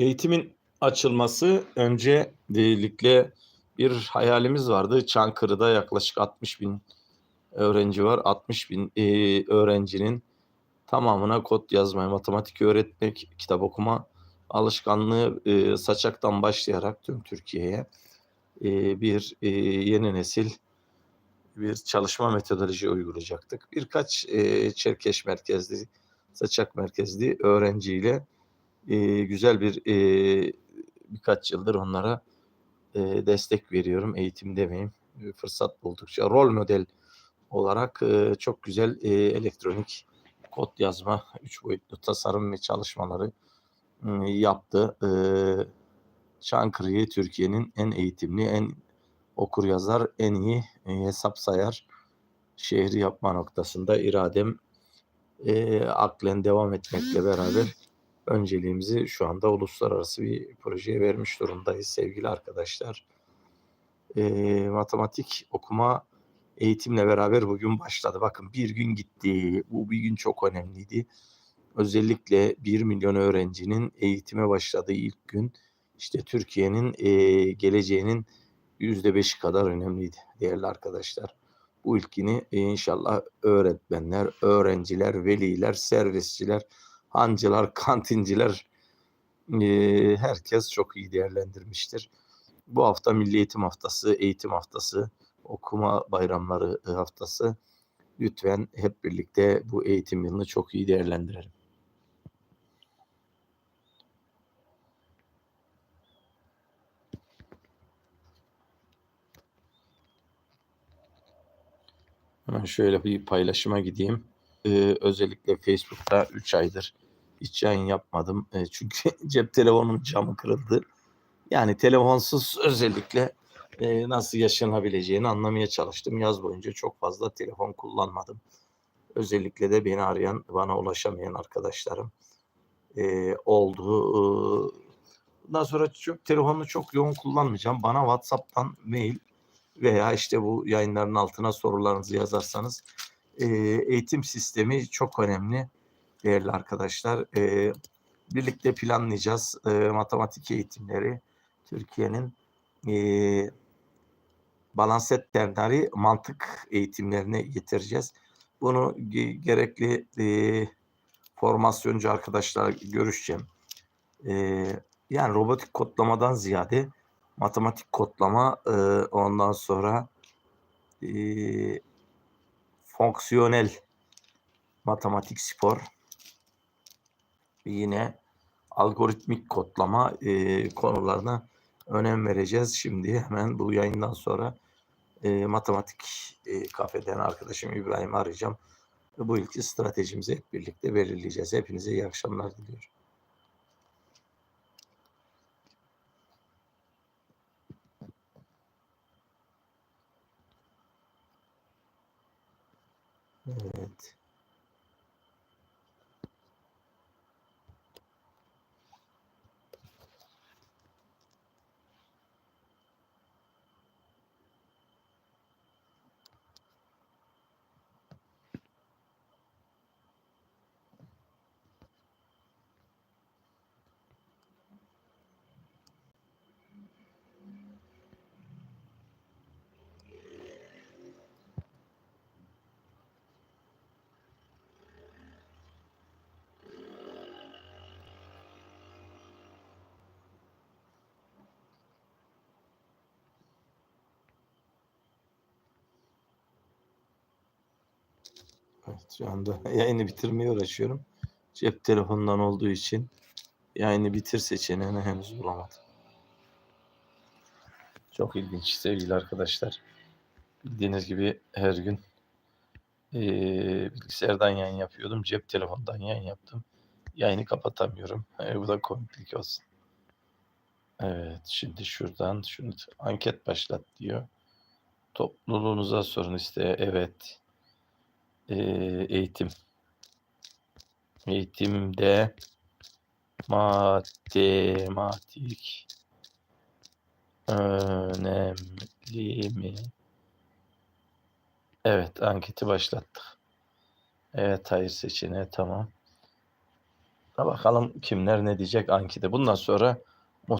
Eğitimin açılması öncelikle bir hayalimiz vardı. Çankırı'da yaklaşık 60 bin öğrenci var. 60 bin eee, öğrencinin tamamına kod yazmayı, matematik öğretmek, kitap okuma alışkanlığı eee, Saçak'tan başlayarak tüm Türkiye'ye eee, bir eee, yeni nesil bir çalışma metodoloji uygulayacaktık. Birkaç eee, Çerkeş merkezli, Saçak merkezli öğrenciyle eee, güzel bir eee, birkaç yıldır onlara eee, destek veriyorum. Eğitim demeyeyim. Fırsat buldukça rol model olarak eee, çok güzel eee, elektronik kod yazma, üç boyutlu tasarım ve çalışmaları ıı, yaptı. Eee, Çankırı'yı Türkiye'nin en eğitimli, en okur yazar, en iyi eee, hesap sayar şehri yapma noktasında iradem eee, aklen devam etmekle beraber önceliğimizi şu anda uluslararası bir projeye vermiş durumdayız sevgili arkadaşlar. Eee, matematik okuma eğitimle beraber bugün başladı. Bakın bir gün gitti. Bu bir gün çok önemliydi. Özellikle 1 milyon öğrencinin eğitime başladığı ilk gün işte Türkiye'nin eee, geleceğinin %5'i kadar önemliydi değerli arkadaşlar. Bu ilkini e, inşallah öğretmenler, öğrenciler, veliler, servisçiler, hancılar, kantinciler herkes çok iyi değerlendirmiştir. Bu hafta Milli Eğitim Haftası, Eğitim Haftası, Okuma Bayramları Haftası. Lütfen hep birlikte bu eğitim yılını çok iyi değerlendirelim. Hemen şöyle bir paylaşıma gideyim. Eee, özellikle Facebook'ta 3 aydır hiç yayın yapmadım. Eee, çünkü cep telefonunun camı kırıldı. Yani telefonsuz özellikle eee, nasıl yaşanabileceğini anlamaya çalıştım. Yaz boyunca çok fazla telefon kullanmadım. Özellikle de beni arayan, bana ulaşamayan arkadaşlarım eee, oldu. Bundan sonra çok telefonunu çok yoğun kullanmayacağım. Bana WhatsApp'tan mail veya işte bu yayınların altına sorularınızı yazarsanız eee, eğitim sistemi çok önemli değerli arkadaşlar. Eee, birlikte planlayacağız eee, matematik eğitimleri. Türkiye'nin eee balanset ternari mantık eğitimlerine getireceğiz. Bunu ge- gerekli eee, formasyoncu arkadaşlarla görüşeceğim. Eee, yani robotik kodlamadan ziyade matematik kodlama eee, ondan sonra eee, fonksiyonel matematik spor yine algoritmik kodlama eee, konularına önem vereceğiz. Şimdi hemen bu yayından sonra eee, matematik eee, kafeden arkadaşım İbrahim'i arayacağım. Bu ilki stratejimizi hep birlikte belirleyeceğiz. Hepinize iyi akşamlar diliyorum. Evet. Evet, şu anda yayını bitirmeye uğraşıyorum. Cep telefonundan olduğu için yayını bitir seçeneğini henüz bulamadım. Çok ilginç sevgili arkadaşlar. Bildiğiniz gibi her gün eee, bilgisayardan yayın yapıyordum. Cep telefonundan yayın yaptım. Yayını kapatamıyorum. E, bu da komiklik olsun. Evet şimdi şuradan şunu anket başlat diyor. Topluluğunuza sorun iste. Evet. Eee, eğitim. Eğitimde matematik önemli mi? Evet, anketi başlattık. Evet, hayır seçeneği tamam. Bakalım kimler ne diyecek ankide. Bundan sonra